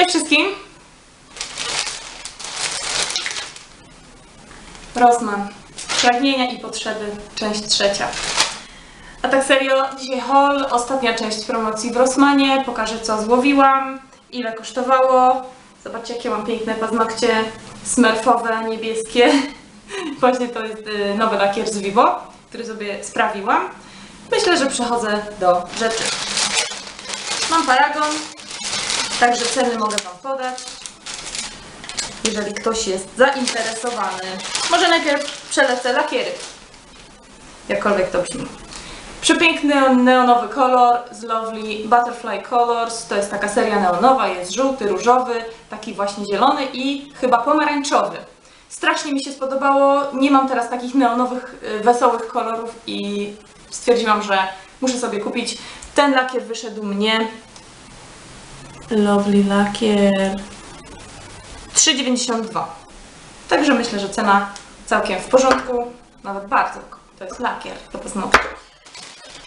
Cześć wszystkim! Rosman. Pragnienia i potrzeby, część trzecia. A tak serio, dzisiaj haul, ostatnia część promocji w Rossmanie. Pokażę co złowiłam, ile kosztowało. Zobaczcie jakie mam piękne paznokcie smurfowe, niebieskie. Właśnie to jest y, nowy lakier z Vivo, który sobie sprawiłam. Myślę, że przechodzę do rzeczy. Mam paragon, także ceny mogę Wam podać. Jeżeli ktoś jest zainteresowany. Może najpierw przelecę lakiery. Jakkolwiek to brzmi. Przepiękny neonowy kolor z Lovely Butterfly Colors. To jest taka seria neonowa, jest żółty, różowy, taki właśnie zielony i chyba pomarańczowy. Strasznie mi się spodobało. Nie mam teraz takich neonowych, y, wesołych kolorów i stwierdziłam, że muszę sobie kupić. Ten lakier wyszedł mnie. Lovely lakier. 3,92. Także myślę, że cena całkiem w porządku. Nawet bardzo. To jest lakier do paznokci.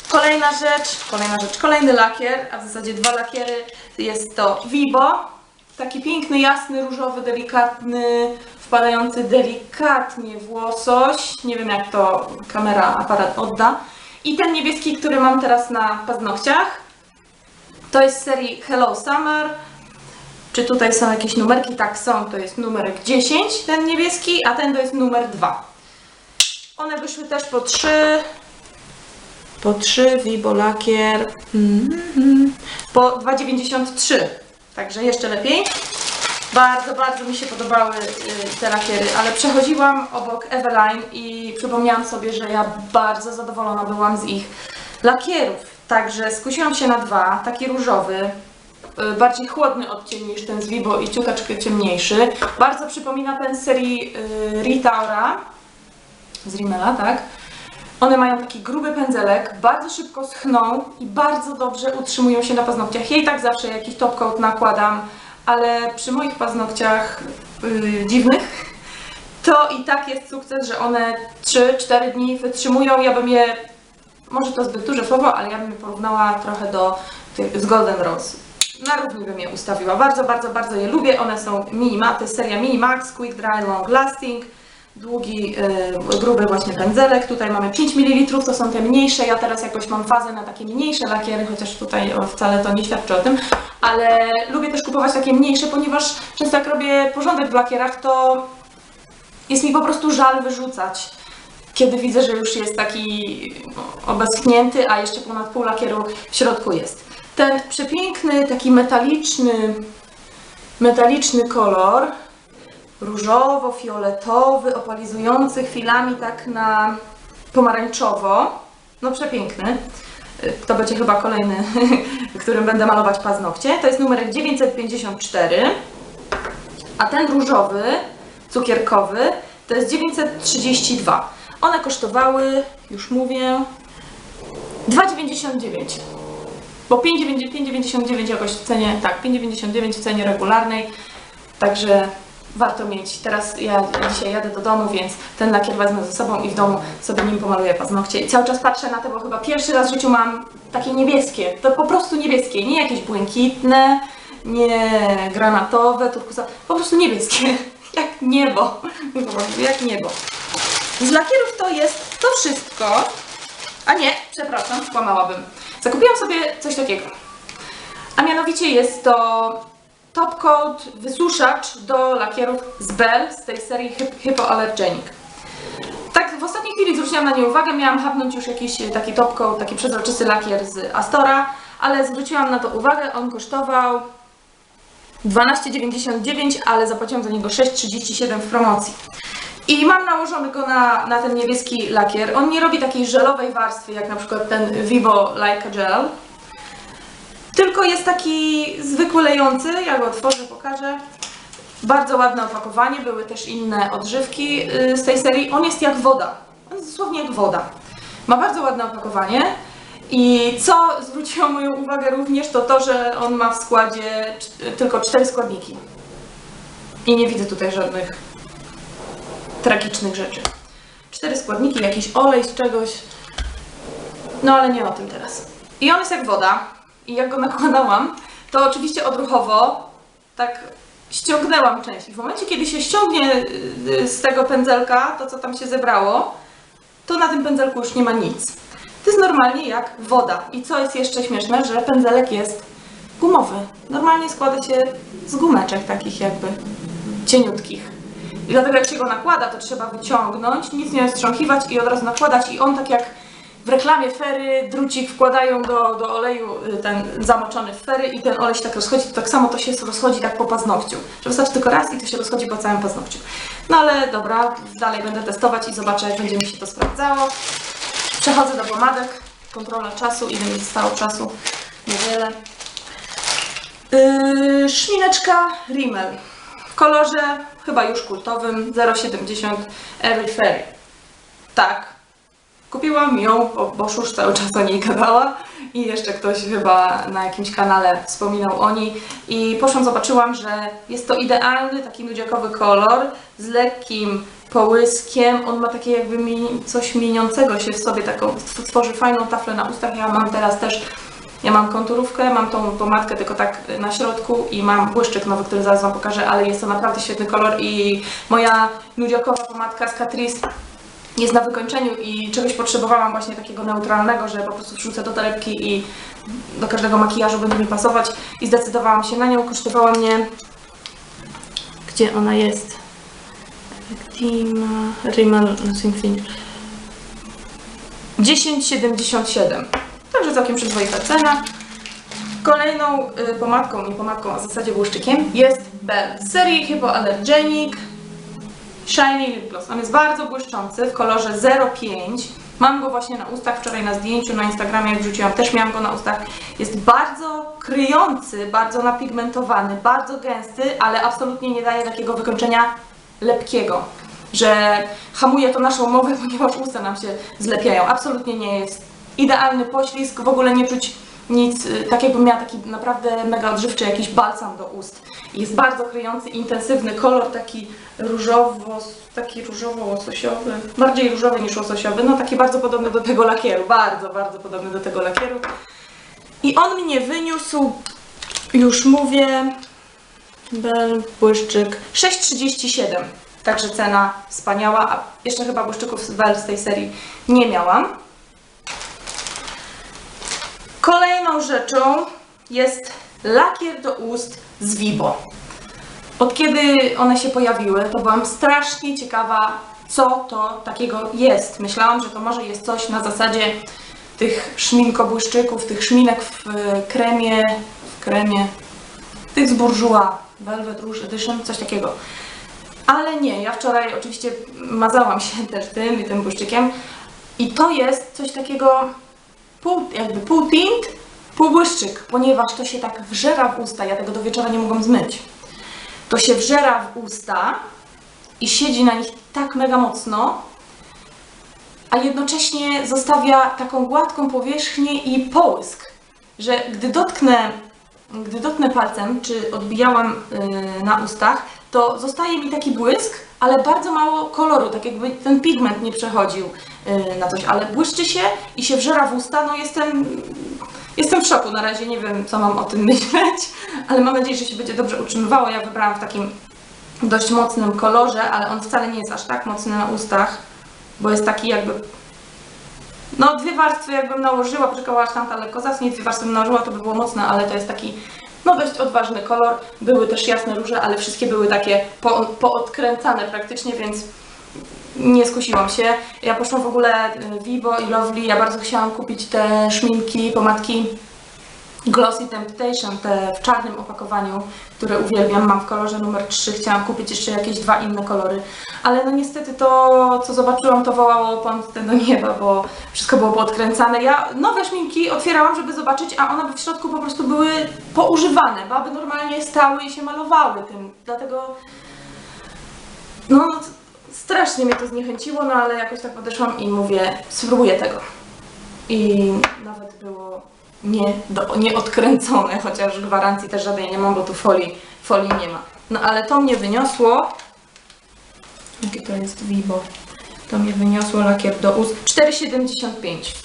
Kolejna rzecz, kolejna rzecz, kolejny lakier, a w zasadzie dwa lakiery. Jest to Vibo. Taki piękny, jasny, różowy, delikatny, wpadający delikatnie w łosoś. Nie wiem jak to kamera, aparat odda. I ten niebieski, który mam teraz na paznokciach. To jest z serii Hello Summer. Czy tutaj są jakieś numerki? Tak, są. To jest numerek 10, ten niebieski, a ten to jest numer 2. One wyszły też po 3. Po 3 Vibo lakier. Mhm. Po 2,93. Także jeszcze lepiej. Bardzo, bardzo mi się podobały y, te lakiery, ale przechodziłam obok Eveline i przypomniałam sobie, że ja bardzo zadowolona byłam z ich lakierów. Także skusiłam się na dwa, taki różowy, y, bardziej chłodny odcień niż ten z Vibo i ciuteczkę ciemniejszy. Bardzo przypomina ten z serii y, Ritaura z Rimmela, tak? One mają taki gruby pędzelek, bardzo szybko schną i bardzo dobrze utrzymują się na paznokciach. Ja i tak zawsze jakiś top coat nakładam, ale przy moich paznokciach yy, dziwnych to i tak jest sukces, że one 3-4 dni wytrzymują. Ja bym je, może to zbyt duże słowo, ale ja bym je porównała trochę do tych z Golden Rose. Na równi bym je ustawiła. Bardzo, bardzo, bardzo je lubię. One są mini, to jest seria Mini Max, Quick Dry Long Lasting długi, yy, gruby właśnie pędzelek. Tutaj mamy 5 ml, to są te mniejsze. Ja teraz jakoś mam fazę na takie mniejsze lakiery, chociaż tutaj wcale to nie świadczy o tym, ale lubię też kupować takie mniejsze, ponieważ często jak robię porządek w lakierach, to jest mi po prostu żal wyrzucać. Kiedy widzę, że już jest taki obeschnięty, a jeszcze ponad pół lakieru w środku jest. Ten przepiękny, taki metaliczny, metaliczny kolor, różowo-fioletowy, opalizujący chwilami tak na pomarańczowo. No przepiękny. To będzie chyba kolejny, którym będę malować paznokcie. To jest numerek 954. A ten różowy, cukierkowy, to jest 932. One kosztowały, już mówię, 2,99. Bo 5,99 jakoś w cenie, tak, 5,99 w cenie regularnej. Także warto mieć. Teraz ja dzisiaj jadę do domu, więc ten lakier wezmę ze sobą i w domu sobie nim pomaluję paznokcie. I cały czas patrzę na to, bo chyba pierwszy raz w życiu mam takie niebieskie. To po prostu niebieskie, nie jakieś błękitne, nie granatowe, turkusowe, po prostu niebieskie. Jak niebo. Jak niebo. Z lakierów to jest to wszystko. A nie, przepraszam, skłamałabym. Zakupiłam sobie coś takiego. A mianowicie jest to Top Coat wysuszacz do lakierów z Bell z tej serii Hyp- Hypoallergenic. Tak w ostatniej chwili zwróciłam na nie uwagę, miałam hapnąć już jakiś taki top coat, taki przezroczysty lakier z Astora, ale zwróciłam na to uwagę, on kosztował 12,99, ale zapłaciłam za niego 6,37 w promocji. I mam nałożony go na, na ten niebieski lakier. On nie robi takiej żelowej warstwy, jak na przykład ten Vivo Leica Gel, tylko jest taki zwykły lejący, ja go otworzę, pokażę. Bardzo ładne opakowanie, były też inne odżywki y, z tej serii. On jest jak woda, on jest dosłownie jak woda. Ma bardzo ładne opakowanie i co zwróciło moją uwagę również to to, że on ma w składzie tylko cztery składniki. I nie widzę tutaj żadnych tragicznych rzeczy. Cztery składniki, jakiś olej z czegoś, no ale nie o tym teraz. I on jest jak woda. I jak go nakładałam, to oczywiście odruchowo tak ściągnęłam część. I w momencie, kiedy się ściągnie y, z tego pędzelka, to co tam się zebrało, to na tym pędzelku już nie ma nic. To jest normalnie jak woda. I co jest jeszcze śmieszne, że pędzelek jest gumowy. Normalnie składa się z gumeczek takich jakby cieniutkich. I dlatego jak się go nakłada, to trzeba wyciągnąć, nic nie wstrząchiwać i od razu nakładać. I on tak jak w reklamie fery, drucik wkładają do, do oleju y, ten zamoczony w fery i ten olej się tak rozchodzi, to tak samo to się rozchodzi tak po paznokciu. Że wystarczy tylko raz i to się rozchodzi po całym paznokciu. No ale dobra, dalej będę testować i zobaczę jak będzie mi się to sprawdzało. Przechodzę do pomadek, kontrola czasu, ile mi zostało czasu, niewiele. Yy, szmineczka Rimmel w kolorze chyba już kultowym 0,70 Every Fairy. Tak, kupiłam ją, bo, bo Szusz cały czas o niej gadała i jeszcze ktoś chyba na jakimś kanale wspominał o niej. I poszłam, zobaczyłam, że jest to idealny taki nudziakowy kolor z lekkim połyskiem, on ma takie jakby coś mieniącego się w sobie, taką tworzy fajną taflę na ustach, ja mam teraz też ja mam konturówkę, mam tą pomadkę tylko tak na środku i mam błyszczyk nowy, który zaraz Wam pokażę, ale jest to naprawdę świetny kolor i moja nudziakowa pomadka z Catrice jest na wykończeniu i czegoś potrzebowałam właśnie takiego neutralnego, że po prostu wrzucę do torebki i do każdego makijażu będzie mi pasować i zdecydowałam się na nią. Kosztowała mnie... Gdzie ona jest? Rimmel Nothing Finish. 10,77. Całkiem przyzwoita cena. Kolejną y, pomadką, nie pomadką, a w zasadzie błyszczykiem jest Bell serii Hypoallergenic Shiny Lip Gloss. On jest bardzo błyszczący w kolorze 05. Mam go właśnie na ustach, wczoraj na zdjęciu na Instagramie jak wrzuciłam, też miałam go na ustach. Jest bardzo kryjący, bardzo napigmentowany, bardzo gęsty, ale absolutnie nie daje takiego wykończenia lepkiego, że hamuje to naszą mowę, ponieważ usta nam się zlepiają. Absolutnie nie jest idealny poślizg, w ogóle nie czuć nic, y, tak jakbym miała taki naprawdę mega odżywczy jakiś balsam do ust. Jest bardzo kryjący, intensywny kolor, taki różowo, taki różowo-łososiowy, bardziej różowy niż łososiowy, no taki bardzo podobny do tego lakieru, bardzo, bardzo podobny do tego lakieru. I on mnie wyniósł, już mówię, Bel, błyszczyk, 6,37. Także cena wspaniała, a jeszcze chyba błyszczyków z Bell z tej serii nie miałam. Kolejną rzeczą jest lakier do ust z Vibo. Od kiedy one się pojawiły, to byłam strasznie ciekawa, co to takiego jest. Myślałam, że to może jest coś na zasadzie tych szminkobłyszczyków, tych szminek w e, kremie, w kremie, tych z Bourjois, Velvet Rouge Edition, coś takiego. Ale nie, ja wczoraj oczywiście mazałam się też tym i tym błyszczykiem i to jest coś takiego pół, jakby pół tint, pół błyszczyk, ponieważ to się tak wżera w usta, ja tego do wieczora nie mogłam zmyć. To się wżera w usta i siedzi na nich tak mega mocno, a jednocześnie zostawia taką gładką powierzchnię i połysk, że gdy dotknę, gdy dotknę palcem, czy odbijałam yy, na ustach, to zostaje mi taki błysk, ale bardzo mało koloru, tak jakby ten pigment nie przechodził yy, na coś, ale błyszczy się i się wżera w usta, no jestem, jestem w szoku. Na razie, nie wiem co mam o tym myśleć, ale mam nadzieję, że się będzie dobrze utrzymywało. Ja wybrałam w takim dość mocnym kolorze, ale on wcale nie jest aż tak mocny na ustach, bo jest taki jakby no dwie warstwy jakbym nałożyła, poczekała aż tamta lekko zasnie, dwie warstwy bym nałożyła, to by było mocne, ale to jest taki no dość odważny kolor. Były też jasne róże, ale wszystkie były takie po, poodkręcane praktycznie, więc nie skusiłam się. Ja poszłam w ogóle y, Vivo i Lovely, ja bardzo chciałam kupić te szminki, pomadki Glossy Temptation, te w czarnym opakowaniu, które uwielbiam, mam w kolorze numer 3, chciałam kupić jeszcze jakieś dwa inne kolory, ale no niestety to, co zobaczyłam, to wołało pomstę do nieba, bo wszystko było poodkręcane. Ja nowe szminki otwierałam, żeby zobaczyć, a one w środku po prostu były poużywane, baby normalnie stały i się malowały tym, dlatego no strasznie mnie to zniechęciło, no ale jakoś tak podeszłam i mówię, spróbuję tego. I nawet było nie, do, nie odkręcone, chociaż gwarancji też żadnej nie mam, bo tu folii, folii nie ma. No ale to mnie wyniosło. Jakie to jest Vivo? To mnie wyniosło lakier do ust 4,75.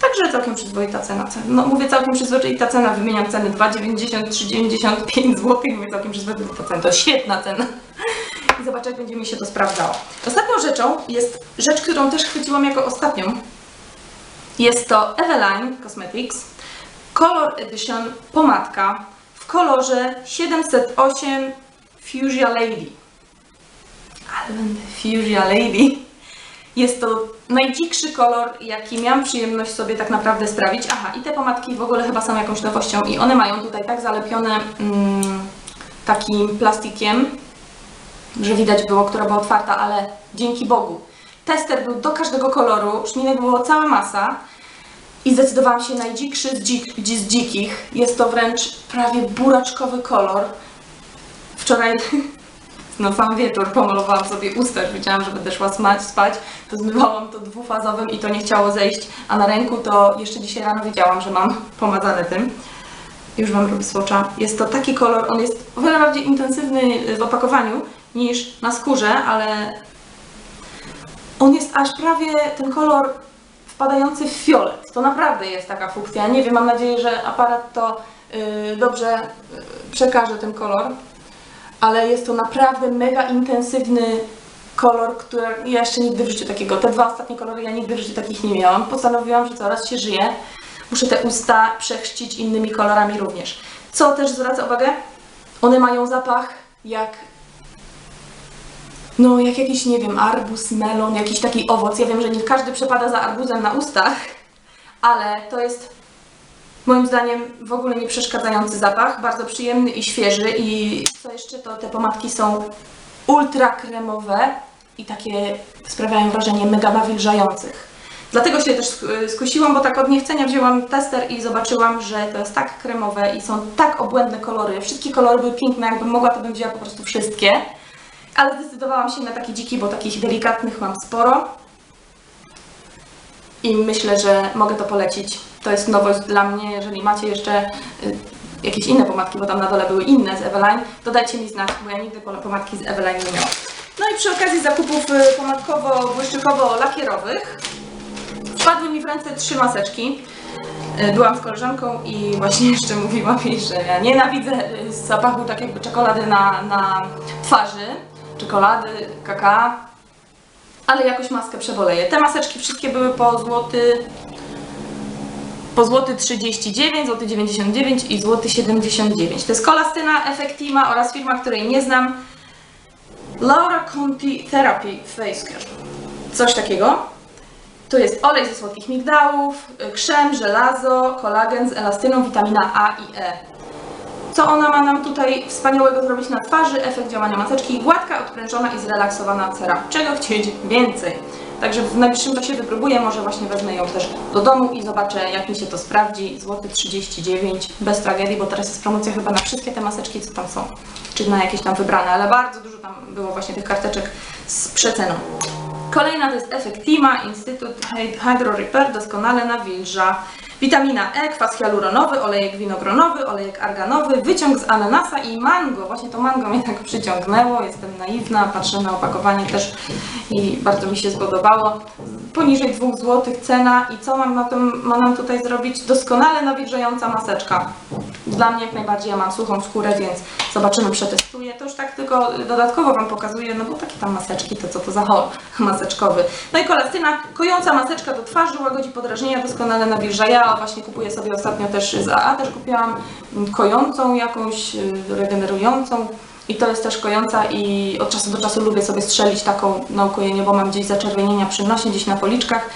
Także całkiem przyzwoita cena. No mówię całkiem przyzwoita cena, wymieniam ceny 2,90, 3,95 zł, mówię całkiem przyzwoita cena, to świetna cena. I zobaczę, jak będzie mi się to sprawdzało. Ostatnią rzeczą jest rzecz, którą też chwyciłam jako ostatnią. Jest to Eveline Cosmetics Color Edition pomadka w kolorze 708 Fuchsia Lady. Ale będę Lady. Jest to najdzikszy kolor, jaki miałam przyjemność sobie tak naprawdę sprawić. Aha, i te pomadki w ogóle chyba są jakąś nowością i one mają tutaj tak zalepione mm, takim plastikiem, że widać było, która była otwarta, ale dzięki Bogu. Tester był do każdego koloru, szminek było cała masa i zdecydowałam się najdzikszy z, dzik, z dzikich. Jest to wręcz prawie buraczkowy kolor. Wczoraj na sam wieczór pomalowałam sobie usta, już wiedziałam, że będę szła spać, to zmywałam to dwufazowym i to nie chciało zejść, a na ręku to jeszcze dzisiaj rano wiedziałam, że mam pomazane tym. Już Wam robię swatcha. Jest to taki kolor, on jest o wiele bardziej intensywny w opakowaniu niż na skórze, ale on jest aż prawie ten kolor wpadający w fiolet. To naprawdę jest taka funkcja. Nie wiem, mam nadzieję, że aparat to yy, dobrze yy, przekaże ten kolor, ale jest to naprawdę mega intensywny kolor, który ja jeszcze nigdy w życiu takiego, te dwa ostatnie kolory ja nigdy w życiu takich nie miałam. Postanowiłam, że coraz się żyje. Muszę te usta przechrzcić innymi kolorami również. Co też zwraca uwagę? One mają zapach jak no, jak jakiś, nie wiem, arbuz, melon, jakiś taki owoc. Ja wiem, że nie każdy przepada za arbuzem na ustach, ale to jest moim zdaniem w ogóle nie przeszkadzający zapach, bardzo przyjemny i świeży i co jeszcze, to te pomadki są ultra kremowe i takie sprawiają wrażenie mega nawilżających. Dlatego się też sk- skusiłam, bo tak od niechcenia wzięłam tester i zobaczyłam, że to jest tak kremowe i są tak obłędne kolory. Wszystkie kolory były piękne, jakbym mogła, to bym wzięła po prostu wszystkie. Ale zdecydowałam się na taki dziki, bo takich delikatnych mam sporo. I myślę, że mogę to polecić. To jest nowość dla mnie. Jeżeli macie jeszcze y, jakieś inne pomadki, bo tam na dole były inne z Eveline, to dajcie mi znać, bo ja nigdy pomadki z Eveline nie miałam. No i przy okazji zakupów y, pomadkowo-błyszczykowo-lakierowych wpadły mi w ręce trzy maseczki. Y, Byłam z koleżanką i właśnie jeszcze mówiłam jej, że ja nienawidzę zapachu tak jakby czekolady na, na twarzy, czekolady, kakao, ale jakoś maskę przeboleję. Te maseczki wszystkie były po złoty, po złoty 39, złoty 99 i złoty 79. To jest Kolastyna, Effectima oraz firma, której nie znam, Laura Conti Therapy Face Care. Coś takiego. Tu jest olej ze słodkich migdałów, krzem, żelazo, kolagen z elastyną, witamina A i E. Co ona ma nam tutaj wspaniałego zrobić na twarzy? Efekt działania maseczki gładka, odprężona i zrelaksowana cera. Czego chcieć więcej? Także w najbliższym czasie wypróbuję, może właśnie wezmę ją też do domu i zobaczę jak mi się to sprawdzi. Złoty 39, bez tragedii, bo teraz jest promocja chyba na wszystkie te maseczki, co tam są. Czy na jakieś tam wybrane, ale bardzo dużo tam było właśnie tych karteczek z przeceną. Kolejna to jest Effectima, Instytut Hydro Repair, doskonale nawilża. Witamina E, kwas hialuronowy, olejek winogronowy, olejek arganowy, wyciąg z ananasa i mango. Właśnie to mango mnie tak przyciągnęło, jestem naiwna, patrzę na opakowanie też i bardzo mi się spodobało. Poniżej 2 zł cena i co mam na tym, ma nam tutaj zrobić? Doskonale nawilżająca maseczka. Dla mnie jak najbardziej, ja mam suchą skórę, więc zobaczymy, przetestuję. To już tak tylko dodatkowo Wam pokazuję, no bo takie tam maseczki, to co to za hol maseczkowy. No i kolastyna, kojąca maseczka do twarzy, łagodzi podrażnienia, doskonale nawilża. Ja właśnie kupuję sobie ostatnio też z AA, też kupiłam kojącą jakąś, y, regenerującą. I to jest też kojąca i od czasu do czasu lubię sobie strzelić taką na ukojenie, bo mam gdzieś zaczerwienienia przy nosie, gdzieś na policzkach,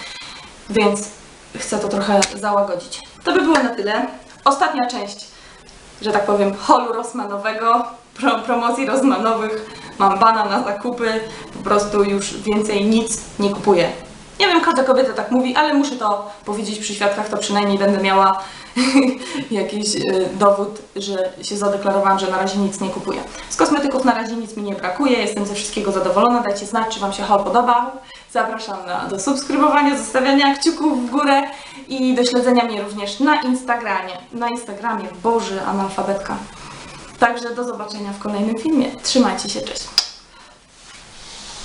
więc chcę to trochę załagodzić. To by było na tyle. Ostatnia część że tak powiem, holu Rossmanowego, pro, promocji Rossmanowych. Mam bana na zakupy, po prostu już więcej nic nie kupuję. Nie wiem, każda kobieta tak mówi, ale muszę to powiedzieć przy świadkach, to przynajmniej będę miała jakiś y, dowód, że się zadeklarowałam, że na razie nic nie kupuję. Z kosmetyków na razie nic mi nie brakuje, jestem ze wszystkiego zadowolona. Dajcie znać, czy Wam się haul podobał. Zapraszam na, do subskrybowania, zostawiania kciuków w górę i do śledzenia mnie również na Instagramie. Na Instagramie, Boże, analfabetka. Także do zobaczenia w kolejnym filmie. Trzymajcie się, cześć.